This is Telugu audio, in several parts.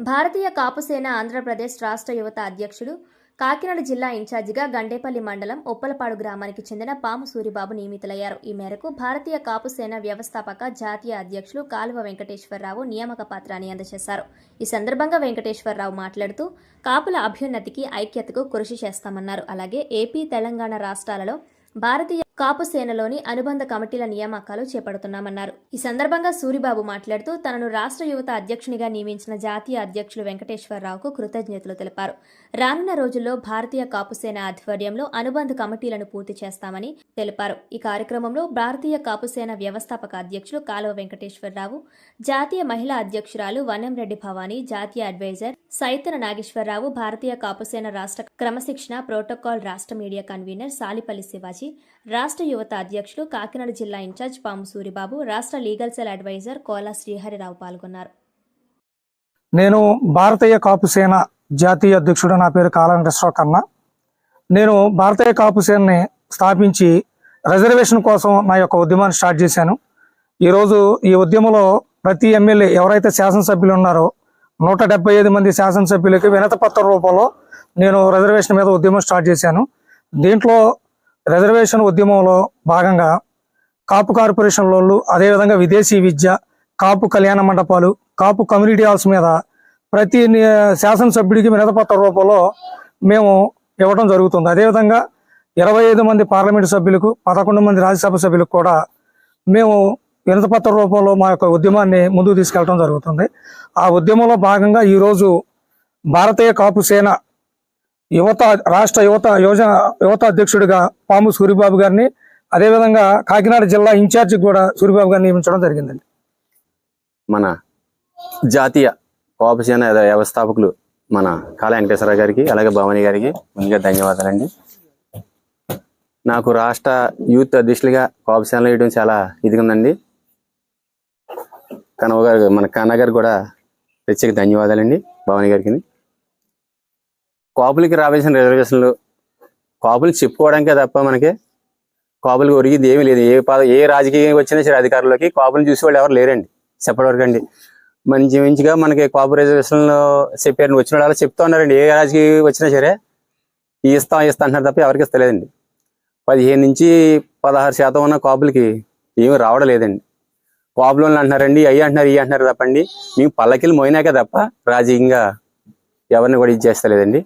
భారతీయ కాపుసేన ఆంధ్రప్రదేశ్ రాష్ట్ర యువత అధ్యక్షుడు కాకినాడ జిల్లా ఇన్ఛార్జిగా గండేపల్లి మండలం ఒప్పలపాడు గ్రామానికి చెందిన పాము సూరిబాబు నియమితులయ్యారు. ఈ మేరకు భారతీయ కాపుసేన వ్యవస్థాపక జాతీయ అధ్యక్షులు కాలువ వెంకటేశ్వరరావు నియామక పత్రాన్ని అందజేశారు. ఈ సందర్భంగా వెంకటేశ్వరరావు మాట్లాడుతూ కాపుల అభ్యున్నతికి ఐక్యతకు కృషి చేస్తామన్నారు. అలాగే ఏపీ తెలంగాణ రాష్ట్రాలలో భారతీయ కాపు సేనలోని అనుబంధ కమిటీల నియామకాలు చేపడుతున్నామన్నారు. ఈ సందర్భంగా సూరిబాబు మాట్లాడుతూ తనను రాష్ట్ర యువత అధ్యక్షునిగా నియమించిన జాతీయ అధ్యక్షులు వెంకటేశ్వరరావుకు కృతజ్ఞతలు తెలిపారు. రానున్న రోజుల్లో భారతీయ కాపుసేన ఆధ్వర్యంలో అనుబంధ కమిటీలను పూర్తి చేస్తామని తెలిపారు. ఈ కార్యక్రమంలో భారతీయ కాపుసేన వ్యవస్థాపక అధ్యక్షులు కాలువ వెంకటేశ్వరరావు జాతీయ మహిళా అధ్యక్షురాలు వనంరెడ్డి భవానీ జాతీయ అడ్వైజర్ సైతన నాగేశ్వరరావు భారతీయ కాపుసేన రాష్ట్ర క్రమశిక్షణ ప్రోటోకాల్ రాష్ట్ర మీడియా కన్వీనర్ సాలిపల్లి శివాజీ రాష్ట్ర రాష్ట్ర యువత అధ్యక్షులు కాకినాడ జిల్లా ఇన్ఛార్జ్ పాము సూరిబాబు రాష్ట్ర legal cell advisor Kola Sriharirao పాల్గొన్నారు. నేను భారతీయ కాపు సేన జాతీయ అధ్యక్షుడు. నా పేరు కాల కన్నా. నేను భారతీయ కాపు సేనని స్థాపించి రిజర్వేషన్ కోసం నా యొక్క ఉద్యమాన్ని స్టార్ట్ చేశాను. ఈరోజు ఈ ఉద్యమంలో ప్రతి ఎమ్మెల్యే ఎవరైతే శాసనసభ్యులు ఉన్నారో నూట డెబ్బై ఐదు మంది శాసనసభ్యులకి వినత పత్ర రూపంలో నేను రిజర్వేషన్ మీద ఉద్యమం స్టార్ట్ చేశాను. దీంట్లో రిజర్వేషన్ ఉద్యమంలో భాగంగా కాపు కార్పొరేషన్ లోన్లు అదేవిధంగా విదేశీ విద్య కాపు కళ్యాణ మండపాలు కాపు కమ్యూనిటీ హాల్స్ మీద ప్రతి శాసనసభ్యుడికి వినతపత్ర రూపంలో మేము ఇవ్వడం జరుగుతుంది. అదేవిధంగా ఇరవై ఐదు మంది పార్లమెంటు సభ్యులకు పదకొండు మంది రాజ్యసభ సభ్యులకు కూడా మేము వినతపత్ర రూపంలో మా యొక్క ఉద్యమాన్ని ముందుకు తీసుకెళ్ళడం జరుగుతుంది. ఆ ఉద్యమంలో భాగంగా ఈరోజు భారతీయ కాపు సేన యువత రాష్ట్ర యువత యోజన యువత అధ్యక్షుడిగా పాము సూరిబాబు గారిని అదేవిధంగా కాకినాడ జిల్లా ఇన్ఛార్జి కూడా సూరిబాబు గారిని నియమించడం జరిగిందండి. మన జాతీయ కోపసేన వ్యవస్థాపకులు మన కాళ వెంకటేశ్వర గారికి అలాగే భవాని గారికి ముందుగా ధన్యవాదాలండి. నాకు రాష్ట్ర యూత్ అధ్యక్షులుగా కోపసేనలో వేయడం చాలా ఇదిగా ఉందండి. కనవ గారు మన కన్న గారు కూడా ప్రత్యేక ధన్యవాదాలండి భవాని గారికి. కాపులకి రావాల్సిన రిజర్వేషన్లు కాపులు చెప్పుకోవడానికే తప్ప మనకి కాపులకు ఒరిగింది ఏమీ లేదు. ఏ పద ఏ రాజకీయం వచ్చినా సరే అధికారులకి కాపులను చూసి వాళ్ళు ఎవరు లేరండి. చెప్పటివరకు అండి. మంచి మంచిగా మనకి కాపు రిజర్వేషన్లు చెప్పారు. వచ్చిన వాళ్ళు చెప్తా ఉన్నారండి. ఏ రాజకీయం వచ్చినా సరే ఈ ఇస్తాం ఇస్తా అంటున్నారు తప్ప ఎవరికి ఇస్తలేదండి. పదిహేను నుంచి పదహారు శాతం ఉన్న కాపులకి ఏమి రావడం లేదండి కాపులు అంటున్నారండి అయ్యి అంటున్నారు ఇవి అంటున్నారు తప్పండి. మేము పల్లకిలు మోయినాకే తప్ప రాజకీయంగా ఎవరిని కూడా ఇది చేస్తలేదండి.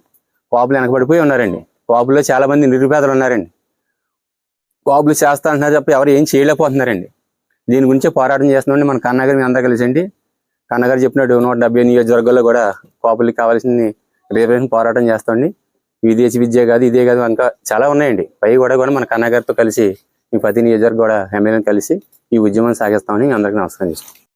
కాపులు వెనకబడిపోయి ఉన్నారండి. కాపుల్లో చాలా మంది నిరుపేదలు ఉన్నారండి. కాపులు చేస్తా అంటున్నారు తప్ప ఎవరు ఏం చేయలేకపోతున్నారండి. దీని గురించి పోరాటం చేస్తున్నామండి మన కన్నగారి అందరూ కలిసి అండి కన్నగారు చెప్పినట్టు నూట డెబ్బై నియోజకవర్గాల్లో కూడా కాపులకి కావాల్సిన రిజర్వేషన్ పోరాటం చేస్తామండి. విదేశీ విద్య కాదు ఇదే కాదు ఇంకా చాలా ఉన్నాయండి. పై కూడా కూడా మన కన్నగారితో కలిసి మీ ప్రతి నియోజకవర్గ కూడా ఎమ్మెల్యేని కలిసి ఈ ఉద్యమం సాగిస్తామని అందరికీ నమస్కారం చేస్తాం